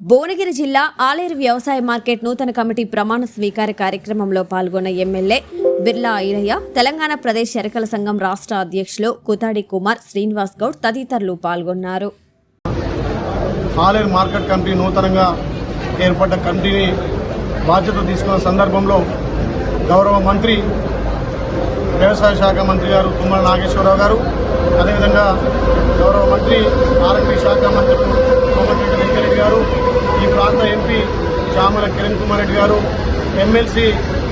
భువనగిరి జిల్లా ఆలేరు వ్యవసాయ మార్కెట్ నూతన కమిటీ ప్రమాణ స్వీకార కార్యక్రమంలో పాల్గొన్న ఎమ్మెల్యే బిర్లా ఐరయ్య తెలంగాణ ప్రదేశ్ ఎరకల సంఘం రాష్ట్ర అధ్యక్షులు కుతాడి కుమార్ శ్రీనివాస్ గౌడ్ తదితరులు పాల్గొన్నారు. ఆలేరు మార్కెట్ కమిటీ నూతనంగా ఏర్పడ్డ కమిటీని బాధ్యత తీసుకున్న సందర్భంలో గౌరవ మంత్రి వ్యవసాయ శాఖ మంత్రి గారు తుమ్మల నాగేశ్వరరావు గారు అదేవిధంగా గౌరవ మంత్రి ఆర్ఎంపీ శాఖ మంత్రి కోమటిరెడ్డి చామల కుమార్ రెడ్డి గారు ఎమ్మెల్సీ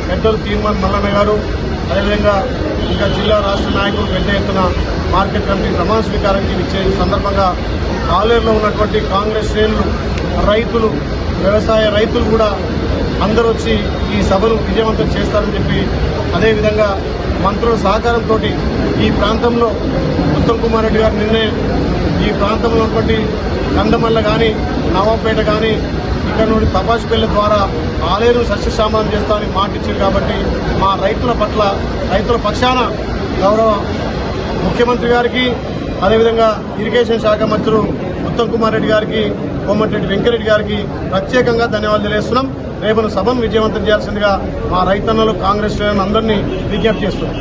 పెద్దలు తీర్మాన్ మల్లన్న గారు అదేవిధంగా ఇంకా జిల్లా రాష్ట్ర నాయకులు పెద్ద ఎత్తున మార్కెట్ కమిటీ ప్రమాణ స్వీకారానికి ఇచ్చే సందర్భంగా ఆలేరులో ఉన్నటువంటి కాంగ్రెస్ శ్రేణులు రైతులు వ్యవసాయ రైతులు కూడా అందరూ వచ్చి ఈ సభను విజయవంతం చేస్తారని చెప్పి అదేవిధంగా మంత్రుల సహకారంతో ఈ ప్రాంతంలో ఉత్తమ్ కుమార్ రెడ్డి గారి నిర్ణయం ఈ ప్రాంతంలో ఉన్నటువంటి కందమల్ల కానీ నవాపేట కానీ ఇక్కడ నుండి తపాసుపల్లి ద్వారా ఆలేరు సస్యశ్యామలం చేస్తామని మాట కాబట్టి మా రైతుల పట్ల రైతుల పక్షాన గౌరవ ముఖ్యమంత్రి గారికి అదేవిధంగా ఇరిగేషన్ శాఖ మంత్రులు ఉత్తమ్ కుమార్ రెడ్డి గారికి కోమటిరెడ్డి వెంకరెడ్డి గారికి ప్రత్యేకంగా ధన్యవాదాలు తెలియజేస్తున్నాం. రేపటి సభను విజయవంతం చేయాల్సిందిగా మా రైతన్నలు కాంగ్రెస్ శ్రేణులు అందరినీ విజ్ఞప్తి చేస్తున్నాం.